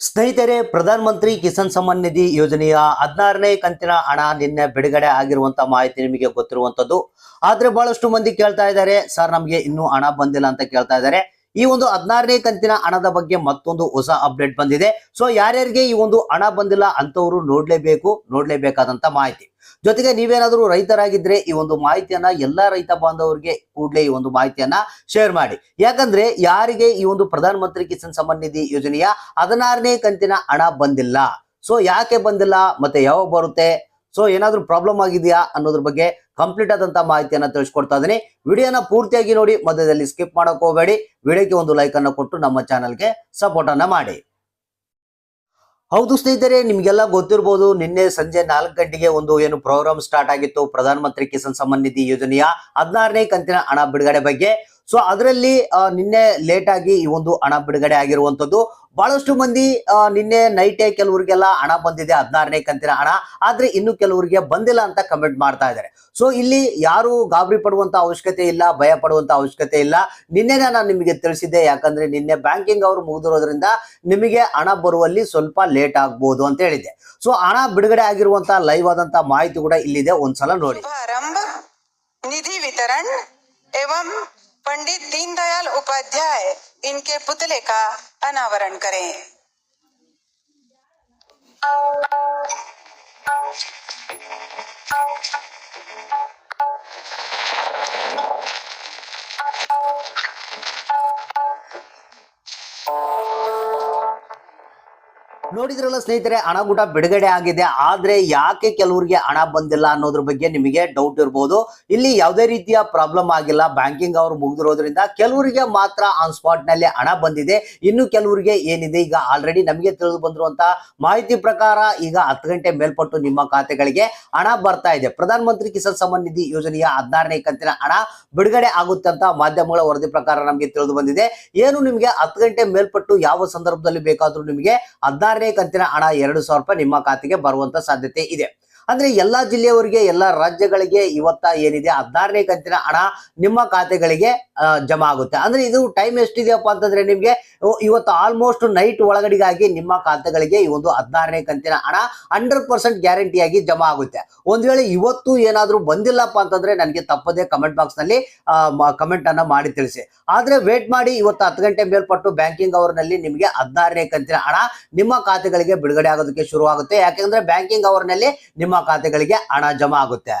ಸ್ನೇಹಿತರೆ, ಪ್ರಧಾನ ಮಂತ್ರಿ ಕಿಸಾನ್ ಸಮ್ಮಾನ್ ನಿಧಿ ಯೋಜನೆಯ ಹದಿನಾರನೇ ಕಂತಿನ ಹಣ ನಿನ್ನೆ ಬಿಡುಗಡೆ ಆಗಿರುವಂತ ಮಾಹಿತಿ ನಿಮಗೆ ಗೊತ್ತಿರುವಂತದ್ದು. ಆದ್ರೆ ಬಹಳಷ್ಟು ಮಂದಿ ಕೇಳ್ತಾ ಇದ್ದಾರೆ, ಸರ್, ನಮಗೆ ಇನ್ನೂ ಹಣ ಬಂದಿಲ್ಲ ಅಂತ ಕೇಳ್ತಾ ಇದ್ದಾರೆ. ಈ ಒಂದು ಹದಿನಾರನೇ ಕಂತಿನ ಹಣದ ಬಗ್ಗೆ ಮತ್ತೊಂದು ಹೊಸ ಅಪ್ಡೇಟ್ ಬಂದಿದೆ. ಸೊ ಯಾರ್ಯಾರಿಗೆ ಈ ಒಂದು ಹಣ ಬಂದಿಲ್ಲ ಅಂತವರು ನೋಡ್ಲೇಬೇಕು, ನೋಡ್ಲೇಬೇಕಾದಂತ ಮಾಹಿತಿ. ಜೊತೆಗೆ ನೀವೇನಾದ್ರೂ ರೈತರಾಗಿದ್ರೆ ಈ ಒಂದು ಮಾಹಿತಿಯನ್ನ ಎಲ್ಲಾ ರೈತ ಬಾಂಧವರಿಗೆ ಕೂಡಲೇ ಈ ಒಂದು ಮಾಹಿತಿಯನ್ನ ಶೇರ್ ಮಾಡಿ. ಯಾಕಂದ್ರೆ ಯಾರಿಗೆ ಈ ಒಂದು ಪ್ರಧಾನ ಮಂತ್ರಿ ಕಿಸಾನ್ ಸಮ್ಮಾನ್ ನಿಧಿ ಯೋಜನೆಯ ಹದಿನಾರನೇ ಕಂತಿನ ಹಣ ಬಂದಿಲ್ಲ. ಸೊ ಯಾಕೆ ಬಂದಿಲ್ಲ, ಮತ್ತೆ ಯಾವಾಗ ಬರುತ್ತೆ? ಸೊ ಏನಾದ್ರೂ ಪ್ರಾಬ್ಲಮ್ ಆಗಿದೆಯಾ ಅನ್ನೋದ್ರ ಬಗ್ಗೆ ಕಂಪ್ಲೀಟ್ ಆದಂತ ಮಾಹಿತಿಯನ್ನ ತಿಳಿಸ್ಕೊಡ್ತಾ ಇದ್ದೀನಿ. ವಿಡಿಯೋನ ಪೂರ್ತಿಯಾಗಿ ನೋಡಿ, ಮಧ್ಯದಲ್ಲಿ ಸ್ಕಿಪ್ ಮಾಡಕ್ ಹೋಗಬೇಡಿ. ವಿಡಿಯೋಗೆ ಒಂದು ಲೈಕ್ ಅನ್ನು ಕೊಟ್ಟು ನಮ್ಮ ಚಾನಲ್ಗೆ ಸಪೋರ್ಟ್ ಅನ್ನ ಮಾಡಿ. ಹೌದು ಸ್ನೇಹಿತರೆ, ನಿಮ್ಗೆಲ್ಲ ಗೊತ್ತಿರ್ಬೋದು, ನಿನ್ನೆ ಸಂಜೆ ನಾಲ್ಕು ಗಂಟೆಗೆ ಒಂದು ಏನು ಪ್ರೋಗ್ರಾಮ್ ಸ್ಟಾರ್ಟ್ ಆಗಿತ್ತು. ಪ್ರಧಾನ ಮಂತ್ರಿ ಕಿಸಾನ್ ಸಮ್ಮಾನ್ ನಿಧಿ ಯೋಜನೆಯ ಹದಿನಾರನೇ ಕಂತಿನ ಹಣ ಬಿಡುಗಡೆ ಬಗ್ಗೆ. ಸೊ ಅದರಲ್ಲಿ ನಿನ್ನೆ ಲೇಟ್ ಆಗಿ ಈ ಒಂದು ಹಣ ಬಿಡುಗಡೆ ಆಗಿರುವಂತದ್ದು ಬಹಳಷ್ಟು ಮಂದಿ ನಿನ್ನೆ ನೈಟೇ ಕೆಲವರಿಗೆಲ್ಲ ಹಣ ಬಂದಿದೆ, ಹದಿನಾರನೇ ಕಂತಿನ ಹಣ. ಆದ್ರೆ ಇನ್ನು ಕೆಲವರಿಗೆ ಬಂದಿಲ್ಲ ಅಂತ ಕಮೆಂಟ್ ಮಾಡ್ತಾ ಇದ್ದಾರೆ. ಸೊ ಇಲ್ಲಿ ಯಾರು ಗಾಬರಿ ಪಡುವಂತ ಅವಶ್ಯಕತೆ ಇಲ್ಲ, ಭಯ ಪಡುವಂತ ಅವಶ್ಯಕತೆ ಇಲ್ಲ. ನಿನ್ನೆನೇ ನಾನು ನಿಮಗೆ ತಿಳಿಸಿದ್ದೆ, ಯಾಕಂದ್ರೆ ನಿನ್ನೆ ಬ್ಯಾಂಕಿಂಗ್ ಅವರು ಮುಗಿದಿರೋದ್ರಿಂದ ನಿಮಗೆ ಹಣ ಬರುವಲ್ಲಿ ಸ್ವಲ್ಪ ಲೇಟ್ ಆಗ್ಬಹುದು ಅಂತ ಹೇಳಿದ್ದೆ. ಸೊ ಹಣ ಬಿಡುಗಡೆ ಆಗಿರುವಂತಹ ಲೈವ್ ಆದಂತ ಮಾಹಿತಿ ಕೂಡ ಇಲ್ಲಿದೆ, ಒಂದ್ಸಲ ನೋಡಿ. ನಿಧಿ ವಿತರಣ್ पंडित दीनदयाल उपाध्याय इनके पुतले का अनावरण करें। ನೋಡಿದ್ರಲ್ಲ ಸ್ನೇಹಿತರೆ, ಹಣ ಕೂಡ ಬಿಡುಗಡೆ ಆಗಿದೆ. ಆದ್ರೆ ಯಾಕೆ ಕೆಲವರಿಗೆ ಹಣ ಬಂದಿಲ್ಲ ಅನ್ನೋದ್ರ ಬಗ್ಗೆ ನಿಮಗೆ ಡೌಟ್ ಇರ್ಬೋದು. ಇಲ್ಲಿ ಯಾವುದೇ ರೀತಿಯ ಪ್ರಾಬ್ಲಮ್ ಆಗಿಲ್ಲ. ಬ್ಯಾಂಕಿಂಗ್ ಅವರು ಮುಗಿದಿರೋದ್ರಿಂದ ಕೆಲವರಿಗೆ ಮಾತ್ರ ಆನ್ ಸ್ಪಾಟ್ನಲ್ಲಿ ಹಣ ಬಂದಿದೆ. ಇನ್ನು ಕೆಲವರಿಗೆ ಏನಿದೆ? ಈಗ ಆಲ್ರೆಡಿ ನಮಗೆ ತಿಳಿದು ಬಂದಿರುವಂತ ಮಾಹಿತಿ ಪ್ರಕಾರ ಈಗ ಹತ್ತು ಗಂಟೆ ಮೇಲ್ಪಟ್ಟು ನಿಮ್ಮ ಖಾತೆಗಳಿಗೆ ಹಣ ಬರ್ತಾ ಇದೆ. ಪ್ರಧಾನ ಮಂತ್ರಿ ಕಿಸಾನ್ ಸಮ್ಮಾನ್ ನಿಧಿ ಯೋಜನೆಯ ಹದಿನಾರನೇ ಕಂತಿನ ಹಣ ಬಿಡುಗಡೆ ಆಗುತ್ತೆ ಅಂತ ಮಾಧ್ಯಮಗಳ ವರದಿ ಪ್ರಕಾರ ನಮಗೆ ತಿಳಿದು ಬಂದಿದೆ. ಏನು ನಿಮಗೆ ಹತ್ತು ಗಂಟೆ ಮೇಲ್ಪಟ್ಟು ಯಾವ ಸಂದರ್ಭದಲ್ಲಿ ಬೇಕಾದ್ರೂ ನಿಮಗೆ ಹದಿನಾರನೇ ಕಂತಿನ ಹಣ ಎರಡು ಸಾವಿರ ರೂಪಾಯಿ ನಿಮ್ಮ ಖಾತೆಗೆ ಬರುವಂತ ಸಾಧ್ಯತೆ ಇದೆ. ಅಂದ್ರೆ ಎಲ್ಲಾ ಜಿಲ್ಲೆಯವರಿಗೆ, ಎಲ್ಲಾ ರಾಜ್ಯಗಳಿಗೆ ಇವತ್ತ ಏನಿದೆ, ಹದಿನಾರನೇ ಕಂತಿನ ಹಣ ನಿಮ್ಮ ಖಾತೆಗಳಿಗೆ ಜಮಾ ಆಗುತ್ತೆ. ಅಂದ್ರೆ ಇದು ಟೈಮ್ ಎಷ್ಟಿದೆಯಪ್ಪ ಅಂತಂದ್ರೆ ನಿಮ್ಗೆ ಇವತ್ತು ಆಲ್ಮೋಸ್ಟ್ ನೈಟ್ ಒಳಗಡೆಗಾಗಿ ನಿಮ್ಮ ಖಾತೆಗಳಿಗೆ ಈ ಒಂದು ಹದಿನಾರನೇ ಕಂತಿನ ಹಣ ಹಂಡ್ರೆಡ್ ಪರ್ಸೆಂಟ್ ಗ್ಯಾರಂಟಿಯಾಗಿ ಜಮಾ ಆಗುತ್ತೆ. ಒಂದ್ ವೇಳೆ ಇವತ್ತು ಏನಾದ್ರೂ ಬಂದಿಲ್ಲಪ್ಪ ಅಂತಂದ್ರೆ ನನಗೆ ತಪ್ಪದೆ ಕಮೆಂಟ್ ಬಾಕ್ಸ್ನಲ್ಲಿ ಕಮೆಂಟ್ ಅನ್ನ ಮಾಡಿ ತಿಳಿಸಿ. ಆದ್ರೆ ವೇಟ್ ಮಾಡಿ ಇವತ್ತು ಹತ್ತು ಗಂಟೆ ಮೇಲ್ಪಟ್ಟು ಬ್ಯಾಂಕಿಂಗ್ ಅವರ್ನಲ್ಲಿ ನಿಮಗೆ ಹದಿನಾರನೇ ಕಂತಿನ ಹಣ ನಿಮ್ಮ ಖಾತೆಗಳಿಗೆ ಬಿಡುಗಡೆ ಆಗೋದಕ್ಕೆ ಶುರು ಆಗುತ್ತೆ ಯಾಕೆಂದ್ರೆ ಬ್ಯಾಂಕಿಂಗ್ ಅವರ್ನಲ್ಲಿ ನಿಮ್ಮ ಖಾತೆಗಳಿಗೆ ಹಣ ಜಮಾ ಆಗುತ್ತೆ.